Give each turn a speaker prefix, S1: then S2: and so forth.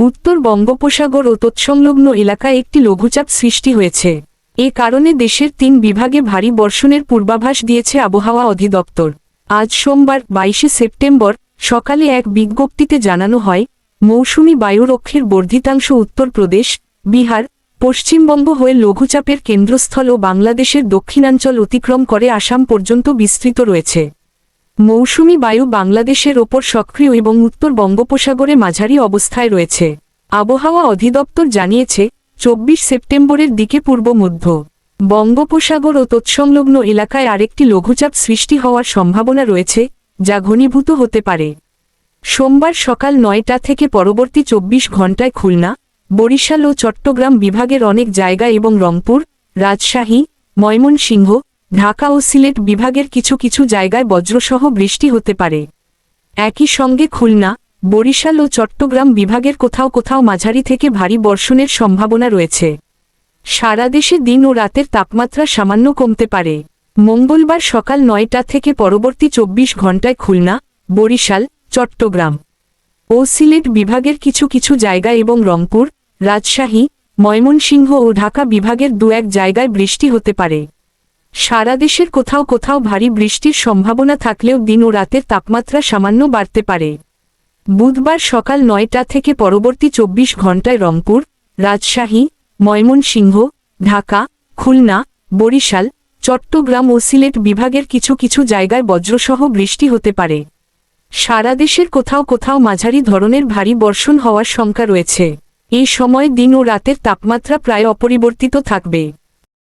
S1: উত্তর বঙ্গোপসাগর ও তৎসংলগ্ন এলাকায় একটি লঘুচাপ সৃষ্টি হয়েছে। এ কারণে দেশের তিন বিভাগে ভারী বর্ষণের পূর্বাভাস দিয়েছে আবহাওয়া অধিদপ্তর। আজ সোমবার, বাইশে সেপ্টেম্বর, সকালে এক বিজ্ঞপ্তিতে জানানো হয়, মৌসুমি বায়ুরক্ষের বর্ধিতাংশ উত্তরপ্রদেশ বিহার, পশ্চিমবঙ্গ হয়ে লঘুচাপের কেন্দ্রস্থল ও বাংলাদেশের দক্ষিণাঞ্চল অতিক্রম করে আসাম পর্যন্ত বিস্তৃত রয়েছে। মৌসুমি বায়ু বাংলাদেশের ওপর সক্রিয় এবং উত্তর বঙ্গোপসাগরে মাঝারি অবস্থায় রয়েছে। আবহাওয়া অধিদপ্তর জানিয়েছে, চব্বিশ সেপ্টেম্বরের দিকে পূর্ব মধ্য বঙ্গোপসাগর ও তৎসংলগ্ন এলাকায় আরেকটি লঘুচাপ সৃষ্টি হওয়ার সম্ভাবনা রয়েছে, যা ঘনীভূত হতে পারে। সোমবার সকাল নয়টা থেকে পরবর্তী চব্বিশ ঘণ্টায় খুলনা, বরিশাল ও চট্টগ্রাম বিভাগের অনেক জায়গা এবং রংপুর, রাজশাহী, ময়মনসিংহ ঢাকা ও সিলেট বিভাগের কিছু কিছু জায়গায় বজ্রসহ বৃষ্টি হতে পারে। একই সঙ্গে খুলনা, বরিশাল ও চট্টগ্রাম বিভাগের কোথাও কোথাও মাঝারি থেকে ভারী বর্ষণের সম্ভাবনা রয়েছে। সারা দেশে দিন ও রাতের তাপমাত্রা সামান্য কমতে পারে। মঙ্গলবার সকাল নয়টা থেকে পরবর্তী চব্বিশ ঘণ্টায় খুলনা, বরিশাল, চট্টগ্রাম ও সিলেট বিভাগের কিছু কিছু জায়গা এবং রংপুর, রাজশাহী, ময়মনসিংহ ও ঢাকা বিভাগের দু এক জায়গায় বৃষ্টি হতে পারে। সারা দেশের কোথাও কোথাও ভারী বৃষ্টির সম্ভাবনা থাকলেও দিন ও রাতের তাপমাত্রা সামান্য বাড়তে পারে। বুধবার সকাল নয়টা থেকে পরবর্তী চব্বিশ ঘণ্টায় রংপুর, রাজশাহী, ময়মনসিংহ, ঢাকা, খুলনা, বরিশাল, চট্টগ্রাম ও সিলেট বিভাগের কিছু কিছু জায়গায় বজ্রসহ বৃষ্টি হতে পারে। সারা দেশের কোথাও কোথাও মাঝারি ধরনের ভারী বর্ষণ হওয়ার শঙ্কা রয়েছে। এই সময় দিন ও রাতের তাপমাত্রা প্রায় অপরিবর্তিত থাকবে।